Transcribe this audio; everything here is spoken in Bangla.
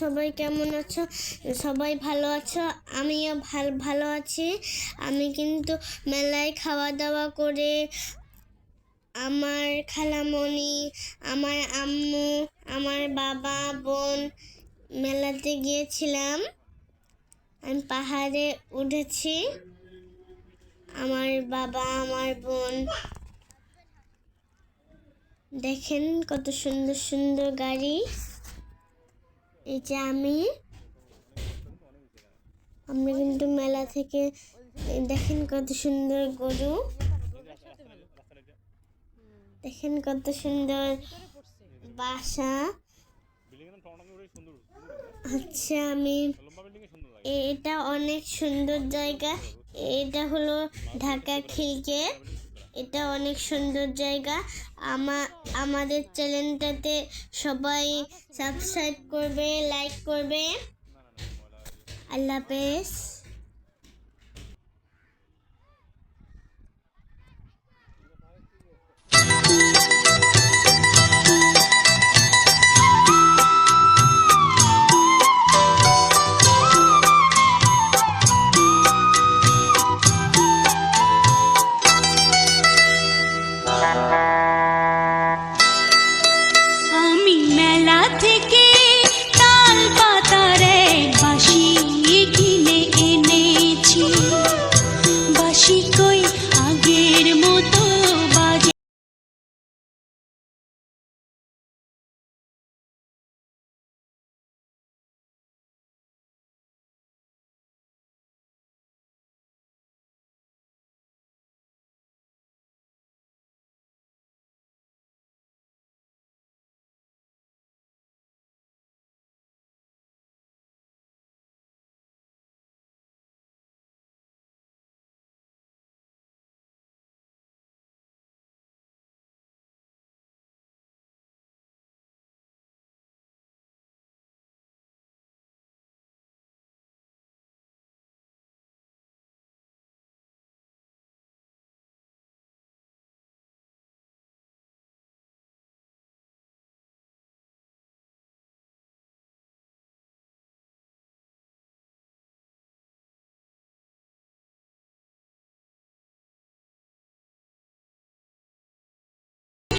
সবাই কেমন আছো? সবাই ভালো আছো? আমিও ভালো ভালো আছি। আমি কিন্তু মেলায় খাওয়া দাওয়া করে আমার খালামণি, আমার আম্মু, আমার বাবা, বোন মেলাতে গিয়েছিলাম। আমি পাহাড়ে উঠেছি। আমার বাবা, আমার বোন। দেখেন কত সুন্দর সুন্দর গাড়ি। এই যে আমি। আমরা কিন্তু মেলা থেকে দেখেন কত সুন্দর গরু। দেখেন কত সুন্দর বাসা। আচ্ছা আমি এটা অনেক সুন্দর জায়গা। এটা হলো ঢাকা খিলকে। এটা অনেক সুন্দর জায়গা। আমা আমাদের চ্যানেলটাতে সবাই সাবস্ক্রাইব করবে লাইক করবে। আল্লাহ হাফেজ।